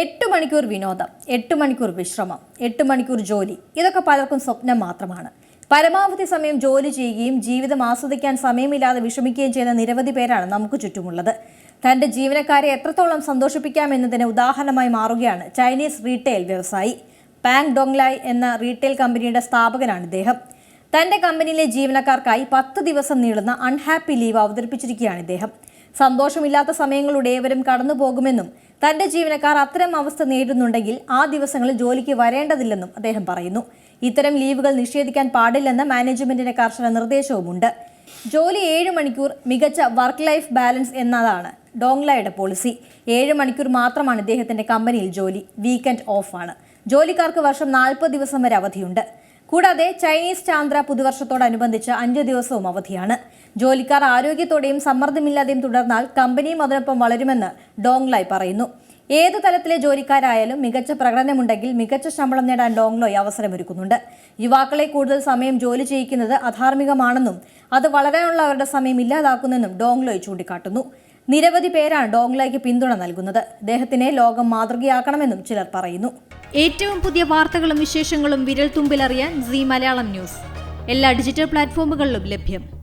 എട്ട് മണിക്കൂർ വിനോദം എട്ട് മണിക്കൂർ വിശ്രമം എട്ട് മണിക്കൂർ ജോലി. ഇതൊക്കെ പലർക്കും സ്വപ്നം മാത്രമാണ്. പരമാവധി സമയം ജോലി ചെയ്യുകയും ജീവിതം ആസ്വദിക്കാൻ സമയമില്ലാതെ വിഷമിക്കുകയും ചെയ്യുന്ന നിരവധി പേരാണ് നമുക്ക് ചുറ്റുമുള്ളത്. തന്റെ ജീവനക്കാരെ എത്രത്തോളം സന്തോഷിപ്പിക്കാമെന്നതിന് ഉദാഹരണമായി മാറുകയാണ് ചൈനീസ് റീറ്റെയിൽ വ്യവസായി പാങ് ഡോങ്ലായ് എന്ന റീറ്റെയിൽ കമ്പനിയുടെ സ്ഥാപകനാണ് ഇദ്ദേഹം. തന്റെ കമ്പനിയിലെ ജീവനക്കാർക്കായി പത്ത് ദിവസം നീളുന്ന അൺഹാപ്പി ലീവ് അവതരിപ്പിച്ചിരിക്കുകയാണ് ഇദ്ദേഹം. സന്തോഷമില്ലാത്ത സമയങ്ങളുടെ ഏവരും കടന്നു പോകുമെന്നും തന്റെ ജീവനക്കാർ അത്തരം അവസ്ഥ നേരിടുന്നുണ്ടെങ്കിൽ ആ ദിവസങ്ങളിൽ ജോലിക്ക് വരേണ്ടതില്ലെന്നും അദ്ദേഹം പറയുന്നു. ഇത്തരം ലീവുകൾ നിഷേധിക്കാൻ പാടില്ലെന്ന് മാനേജ്മെന്റിന്റെ കർശന നിർദ്ദേശവുമുണ്ട്. ജോലി ഏഴ് മണിക്കൂർ മികച്ച വർക്ക് ലൈഫ് ബാലൻസ് എന്നതാണ് ഡോങ്ലയുടെ പോളിസി ഏഴ് മണിക്കൂർ മാത്രമാണ് ഇദ്ദേഹത്തിന്റെ കമ്പനിയിൽ ജോലി. വീക്കെൻഡ് ഓഫാണ് ജോലിക്കാർക്ക് വർഷം നാൽപ്പത് ദിവസം വരെ അവധിയുണ്ട്. കൂടാതെ ചൈനീസ് ചാന്ദ്ര പുതുവർഷത്തോടനുബന്ധിച്ച് അഞ്ച് ദിവസവും അവധിയാണ്. ജോലിക്കാർ ആരോഗ്യത്തോടെയും സമ്മർദ്ദമില്ലാതെയും തുടർന്നാൽ കമ്പനിയും അതിനൊപ്പം വളരുമെന്ന് ഡോങ്ലായ് പറയുന്നു. ഏത് തലത്തിലെ ജോലിക്കാരായാലും മികച്ച പ്രകടനമുണ്ടെങ്കിൽ മികച്ച ശമ്പളം നേടാൻ ഡോങ്ലോയ് അവസരമൊരുക്കുന്നുണ്ട്. യുവാക്കളെ കൂടുതൽ സമയം ജോലി ചെയ്യിക്കുന്നത് അധാർമികമാണെന്നും അത് വളരാനുള്ള അവരുടെ സമയം ഇല്ലാതാക്കുന്നെന്നും ഡോങ്ലോയ് ചൂണ്ടിക്കാട്ടുന്നു. നിരവധി പേരാണ് ഡോങ്ലയ്ക്ക് പിന്തുണ നൽകുന്നത്. അദ്ദേഹത്തിനെ ലോകം മാതൃകയാക്കണമെന്നും ചിലർ പറയുന്നു. ഏറ്റവും പുതിയ വാർത്തകളും വിശേഷങ്ങളും വിരൽ തുമ്പിലറിയാൻ സി മലയാളം ന്യൂസ്. എല്ലാ ഡിജിറ്റൽ പ്ലാറ്റ്ഫോമുകളിലും ലഭ്യം.